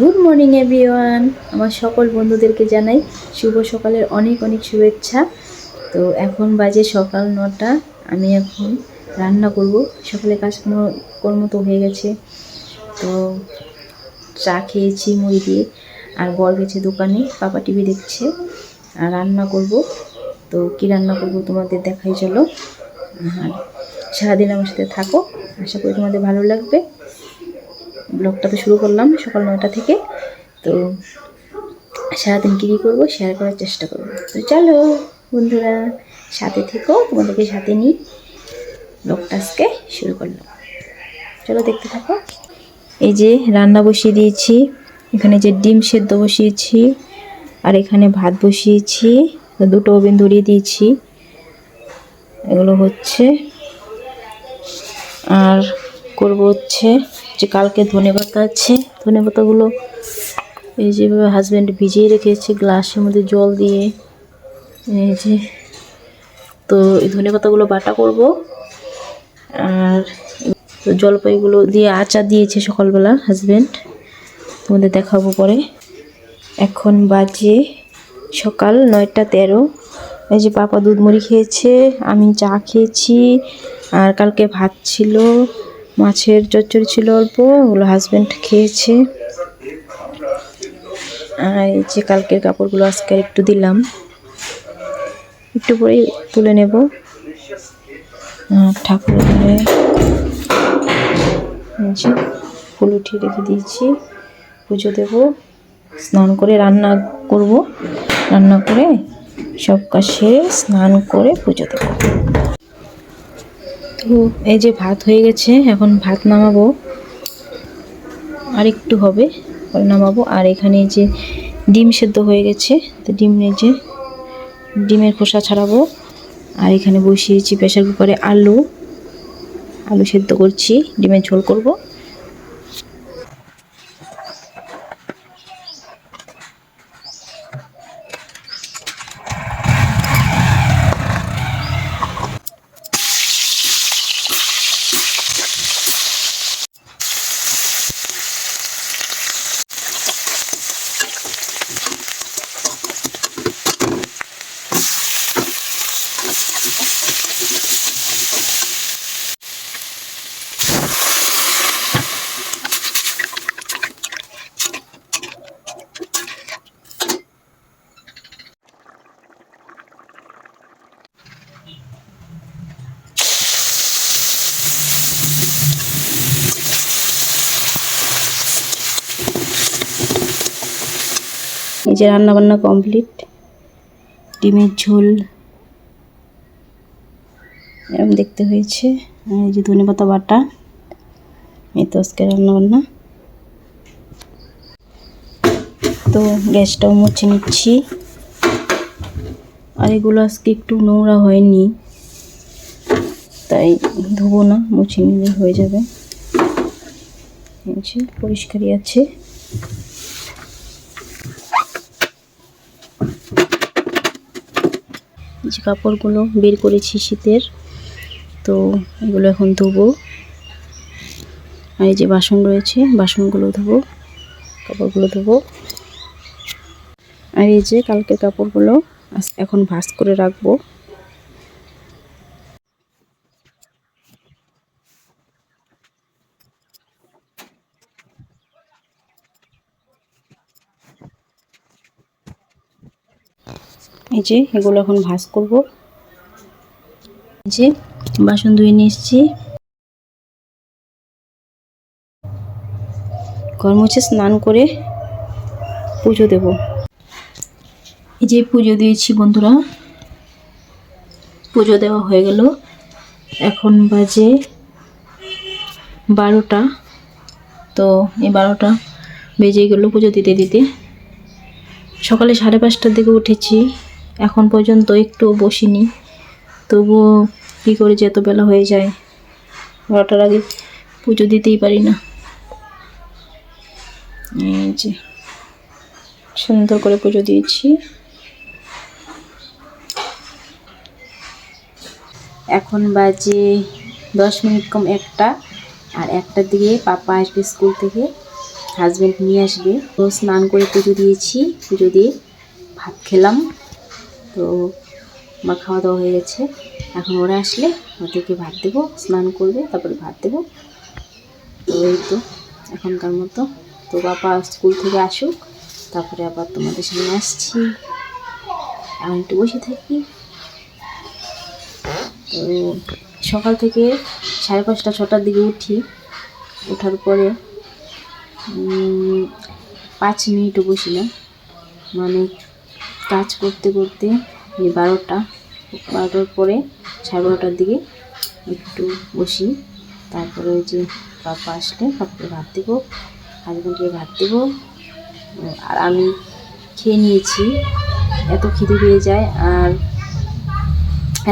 Good morning everyone আমার সকল বন্ধুদেরকে জানাই শুভ সকালের অনেক অনেক শুভেচ্ছা। তো এখন বাজে সকাল নটা। আমি এখন রান্না করব। সকালে কাজ কর্ম- কর্ম তো হয়ে গেছে। তো চা খেয়েছি, মুড়ি দিয়ে। আর বর গেছে দোকানে, পাপা টিভি দেখছে। আর রান্না করব। তো কি রান্না করব তোমাদের দেখাই চলো। আর সারাদিন আমার সাথে থাকো। আশা করি তোমাদের ভালো লাগবে। ব্লগটা তো শুরু করলাম সকাল নয়টা থেকে। তো সারাদিন কী কী করব শেয়ার করার চেষ্টা করব। তো চলো বন্ধুরা, সাথে থেকো, তোমাদেরকে সাথে নিই। ব্লগটা আজকে শুরু করলাম। চলো দেখতে থাকো। এই যে রান্না বসিয়ে দিয়েছি, এখানে যে ডিম সেদ্ধ বসিয়েছি, আর এখানে ভাত বসিয়েছি, দুটো ওভেন ধরিয়ে দিয়েছি। এগুলো হচ্ছে, আর করব হচ্ছে যে কালকে ধনে পাতা আছে ধনে পাতাগুলো এই যেভাবে হাজব্যান্ড ভিজিয়ে রেখেছে গ্লাসের মধ্যে জল দিয়ে। এই যে, তো এই ধনে পাতাগুলো বাটা করব। আর জলপাইগুলো দিয়ে আচার দিয়েছে সকালবেলা হাজব্যান্ড তোমাদের দেখাবো পরে। এখন বাজে সকাল নয়টা তেরো। এই যে পাপা দুধ মুড়ি খেয়েছে, আমি চা খেয়েছি, আর কালকে ভাত ছিল। মাছের চচ্চড়ি ছিল অল্প, ওগুলো হাজব্যান্ড খেয়েছে। আর এই যে কালকের কাপড়গুলো আজকে একটু দিলাম। একটু পরেই তুলে নেব। ঘরে ফুল উঠিয়ে রেখে দিয়েছি। পুজো দেব, স্নান করে রান্না করব। রান্না করে সব কাজ সেরে স্নান করে পুজো দেবো। তো এই যে ভাত হয়ে গেছে, এখন ভাত নামাবো। আর একটু হবে নামাবো। আর এখানে যে ডিম সেদ্ধ হয়ে গেছে, তো ডিম যে ডিমের খোসা ছাড়াবো। আর এখানে বসিয়েছি প্রেশার কুকারে আলু। আলু সেদ্ধ করছি, ডিমের ঝোল করব। যে রান্নাবান্না কমপ্লিট ডিমের ঝোল, এরকম দেখতে হয়েছে। এই যে ধনে পাতা বাটা, এই তো আজকে রান্না বান্না তো গ্যাসটাও মুছে নিচ্ছি। আর এগুলো আজকে একটু নোংরা হয়নি, তাই ধোবো না, মুছে নিলে হয়ে যাবে। পরিষ্কারই আছে। যে কাপড়গুলো বের করেছি শীতের। তো এগুলো এখন ধোবো। আর এই যে বাসন রয়েছে, বাসনগুলো ধোবো, কাপড়গুলো ধোবো। আর এই যে কালকের কাপড়গুলো এখন ভাস করে রাখব। এই যে এগুলো এখন ভাজ করব। যে বাসন ধুয়ে নিয়ে এসেছি। ঘর মুছে স্নান করে পুজো দেব। এই যে পুজো দিয়েছি বন্ধুরা। পুজো দেওয়া হয়ে গেল। এখন বাজে বারোটা। তো এই বারোটা বেজে গেল পুজো দিতে দিতে। সকালে সাড়ে পাঁচটার দিকে উঠেছি। এখন পর্যন্ত একটু বসিনি। তবুও কী করে যে এত বেলা হয়ে যায় বারোটার আগে পুজো দিতেই পারি না। এই যে, সুন্দর করে পুজো দিয়েছি। এখন বাজে দশ মিনিট কম একটা, আর একটার দিকে পাপা আসবে স্কুল থেকে হাজব্যান্ড নিয়ে আসবে। তো স্নান করে পুজো দিয়েছি, পুজো দিয়ে ভাত খেলাম। তো আমার খাওয়া দাওয়া হয়ে গেছে। এখন ওরা আসলে ওদেরকে ভাত দেবো, স্নান করবে, তারপরে ভাত দেবো। তো এই তো এখনকার মতো। তো বাবা স্কুল থেকে আসুক, তারপরে আবার তোমাদের সামনে আসছি। এখন একটু বসে থাকি। তো সকাল থেকে সাড়ে পাঁচটা, ছটার দিকে উঠি। ওঠার পরে পাঁচ মিনিটও বসি না। মানে কাজ করতে করতে এই বারোটা, বারোটার পরে সাড়ে বারোটার দিকে একটু বসি। তারপরে ওই যে পাপা আসলে পাপাকে ভাত দেবো হাজব্যান্ডকে ভাত দেবো। আর আমি খেয়ে নিয়েছি। এত খিদে পেয়ে যায় আর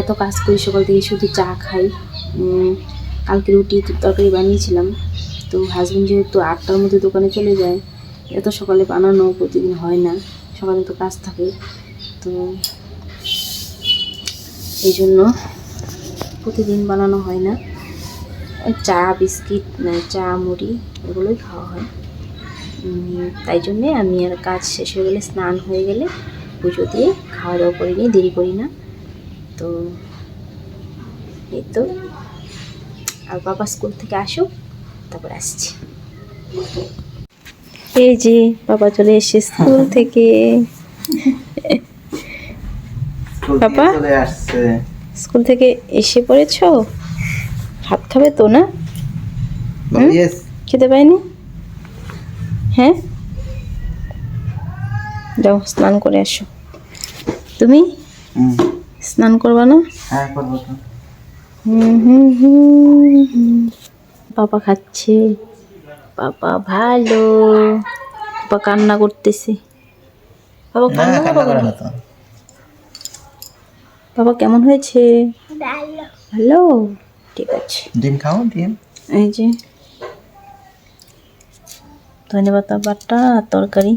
এত কাজ করি সকাল থেকে শুধু চা খাই। কালকে রুটি তরকারি বানিয়েছিলাম। তো হাজব্যান্ড যেহেতু আটটার মধ্যে দোকানে চলে যায়, এত সকালে বানানো প্রতিদিন হয় না। সকালে তো কাজ থাকে তো এই জন্য প্রতিদিন বানানো হয় না। চা, বিস্কিট চা, মুড়ি এগুলোই খাওয়া হয়। তাই জন্যে আমি আর কাজ শেষ হয়ে গেলে স্নান হয়ে গেলে পুজো দিয়ে খাওয়া দাওয়া করি নিই দেরি করি না। তো এই তো আর বাবা স্কুল থেকে আসুক, তারপর আসছি। এই যে বাবা চলে এসে স্কুল থেকে। স্কুল? থেকে আসছে। স্কুল থেকে এসে পড়েছো? ভাত খাবে তো না? খেতে পাইনি? হ্যাঁ? যাও স্নান করে আসো। তুমি? স্নান করবা না? হ্যাঁ হুম হুম হুম। পাপা খাচ্ছে। পাপা ভালো। বাবা কান্না করতেছে। বাবা কান্না তো বাবা কেমন হয়েছে? ভালো। ঠিক আছে। ডিম খাও ডিম। এই যে। ধন্যবাদ বাটা তরকারি।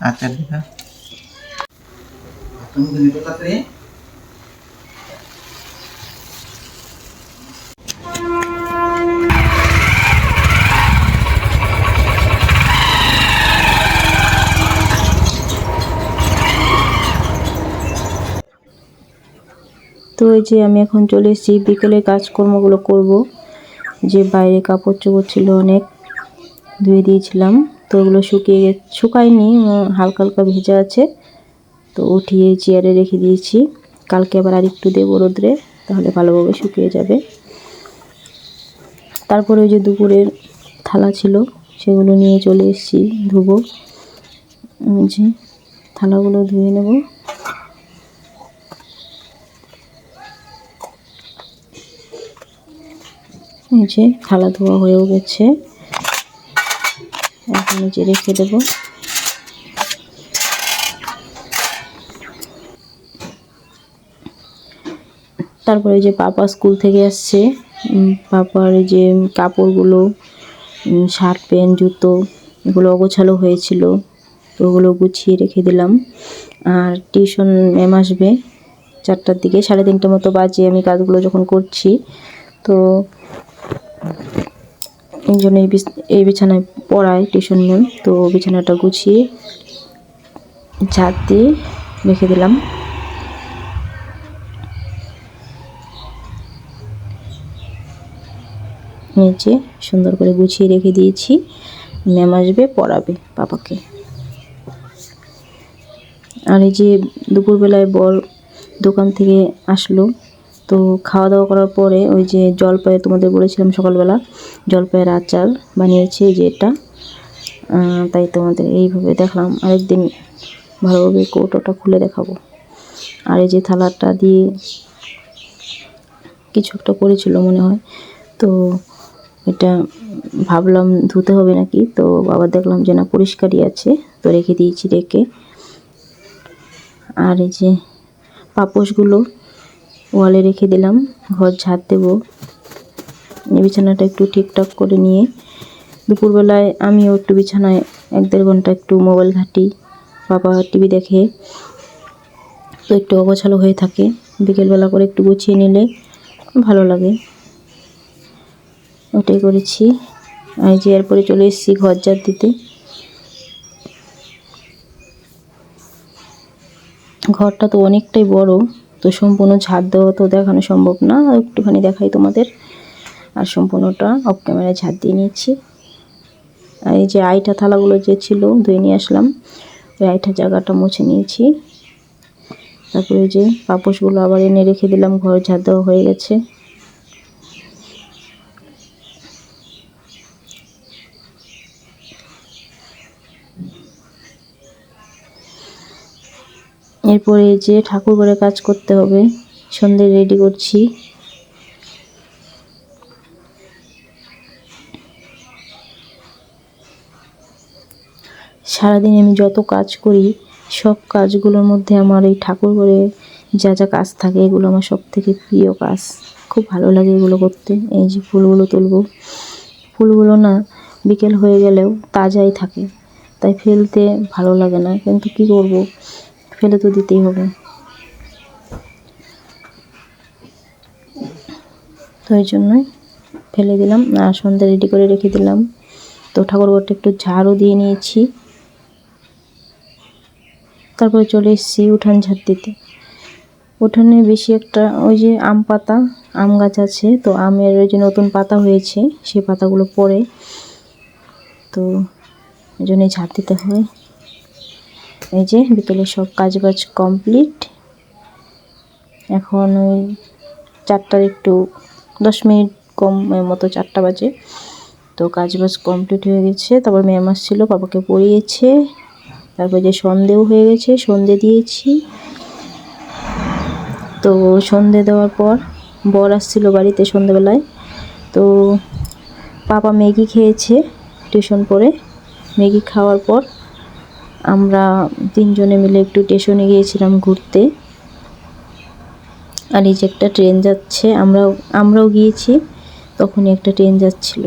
আচার দিবা। তো এই যে আমি এখন চলে এসেছি, বিকেলে কাজকর্মগুলো করব। যে বাইরে কাপড় চোপড় ছিল অনেক, ধুয়ে দিয়েছিলাম। তো ওগুলো শুকিয়ে শুকায়নি হালকা হালকা ভেজা আছে। তো উঠিয়ে চেয়ারে রেখে দিয়েছি। কালকে আবার আর একটু দেবো রোদ্রে, তাহলে ভালোভাবে শুকিয়ে যাবে। তারপরে ওই যে দুপুরের থালা ছিল, সেগুলো নিয়ে চলে এসেছি ধুবো। যে থালাগুলো ধুয়ে নেব এই যে থালা ধোয়া হয়েও গেছে। এখন যে রেখে দেবো। তারপরে যে পাপা স্কুল থেকে আসছে। পাপার যে কাপড়গুলো শার্ট, প্যান্ট, জুতো, এগুলো অগোছালো হয়েছিল। তো ওগুলো গুছিয়ে রেখে দিলাম। আর টিউশন ম্যাম আসবে চারটার দিকে। সাড়ে তিনটে মতো বাজে আমি কাজগুলো যখন করছি। তো এই জন্য এই বিছানায় পড়ায়, টিউশন ম্যাম তো বিছানাটা গুছিয়ে ঝাড় দিয়ে রেখে দিলাম। নিচে সুন্দর করে গুছিয়ে রেখে দিয়েছি। ম্যাম আসবে, পড়াবে পাপাকে। আর এই যে দুপুরবেলায় বর দোকান থেকে আসলো তো খাওয়া দাওয়া করার পরে ওই যে জলপাই তোমাদের বলেছিলাম সকালবেলা, জলপাইয়ের আচার বানিয়েছে যে এটা। তাই তোমাদের এইভাবে দেখলাম। আরেকদিন ভালোভাবে কৌটোটা খুলে দেখাবো। আর এই যে থালাটা দিয়ে কিছু একটা করেছিল মনে হয়। তো এটা ভাবলাম ধুতে হবে নাকি? তো আবার দেখলাম যে না, পরিষ্কারই আছে। তো রেখে দিয়েছি রেখে। আর এই যে পাপোশগুলো ওয়ালে রেখে দিলাম, ঘর ঝাড় দেবো। বিছানাটা একটু ঠিকঠাক করে নিয়ে দুপুরবেলায় আমিও একটু বিছানায় এক দেড় ঘণ্টা একটু মোবাইল ঘাঁটি, বাবা টিভি দেখে, তো একটু অগোছালো হয়ে থাকে। বিকেলবেলা করে একটু গুছিয়ে নিলে ভালো লাগে। ওটাই করেছি। এই যে এরপরে চলে এসেছি ঘর ঝাড় দিতে। ঘরটা তো অনেকটাই বড়। তো সম্পূর্ণ ঝাড় দেওয়া তো দেখানো সম্ভব না, একটুখানি দেখাই তোমাদের। আর সম্পূর্ণটা অফ ক্যামেরায় ঝাড় দিয়ে নিয়েছি। আর এই যে আইটা থালাগুলো যে ছিল, ধুয়ে নিয়ে আসলাম। ওই আইটা জায়গাটা মুছে নিয়েছি। তারপরে যে পাপোশগুলো আবার এনে রেখে দিলাম, ঘর ঝাড় দেওয়া হয়ে গেছে। এরপরে যে ঠাকুর ঘরে কাজ করতে হবে, সন্ধে রেডি করছি। সারাদিন আমি যত কাজ করি, সব কাজগুলোর মধ্যে আমার এই ঠাকুর ঘরে যা যা কাজ থাকে, এগুলো আমার সব থেকে প্রিয় কাজ। খুব ভালো লাগে এগুলো করতে। এই যে ফুলগুলো তুলবো। ফুলগুলো না বিকেল হয়ে গেলেও তাজাই থাকে। তাই ফেলতে ভালো লাগে না। কিন্তু কি করব? ফেলে তো দিতেই হবে। তো এই জন্যই ফেলে দিলাম। আর সন্ধ্যা রেডি করে রেখে দিলাম। তো ঠাকুরঘরটা একটু ঝাড়ও দিয়ে নিয়েছি। তারপরে চলে এসেছি উঠান ঝাড় দিতে উঠানে বেশি একটা ওই যে আম পাতা, আম গাছ আছে। তো আমের ওই যে নতুন পাতা হয়েছে সেই পাতাগুলো পড়ে। তো এই জন্যই ঝাড় দিতে হয়। এই যে বিকেলে সব কাজ বাজ কমপ্লিট। এখন ওই চারটার একটু দশ মিনিট কম মতো চারটা বাজে। তো কাজ বাজ কমপ্লিট হয়ে গেছে। তারপর ম্যাম আসছিল, বাবাকে পড়িয়েছে। তারপর যে সন্ধেও হয়ে গেছে, সন্ধে দিয়েছি। তো সন্ধে দেওয়ার পর বর আসছিল বাড়িতে সন্ধেবেলায়। তো পাপা ম্যাগি খেয়েছে টিউশন পরে ম্যাগি খাওয়ার পর আমরা তিনজনে মিলে একটু স্টেশনে গিয়েছিলাম ঘুরতে। আর এই যে একটা ট্রেন যাচ্ছে, আমরাও আমরাও গিয়েছি, তখনই একটা ট্রেন যাচ্ছিল।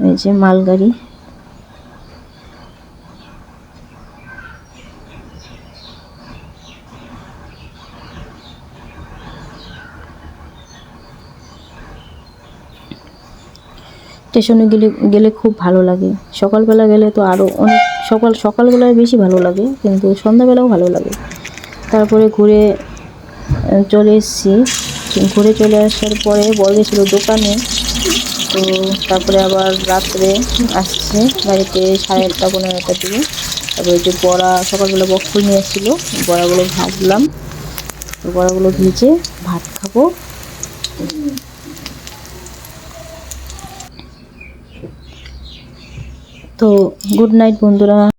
এই যে মালগাড়ি। স্টেশনে গেলে গেলে খুব ভালো লাগে। সকালবেলা গেলে তো আরও অনেক, সকাল, সকালবেলায় বেশি ভালো লাগে, কিন্তু সন্ধ্যাবেলাও ভালো লাগে। তারপরে ঘুরে চলে এসেছি। ঘুরে চলে আসার পরে বর গেছিল দোকানে। তো তারপরে আবার রাত্রে আসছে বাড়িতে সাড়ে আটটা, পনেরো আটটার দিকে। তারপরে যে বড়া সকালবেলা বকফুল নিয়ে এসেছিল, বড়াগুলো ভাজলাম। তো বড়াগুলো ভেজে ভাত খাব। তো গুড নাইট বন্ধুরা।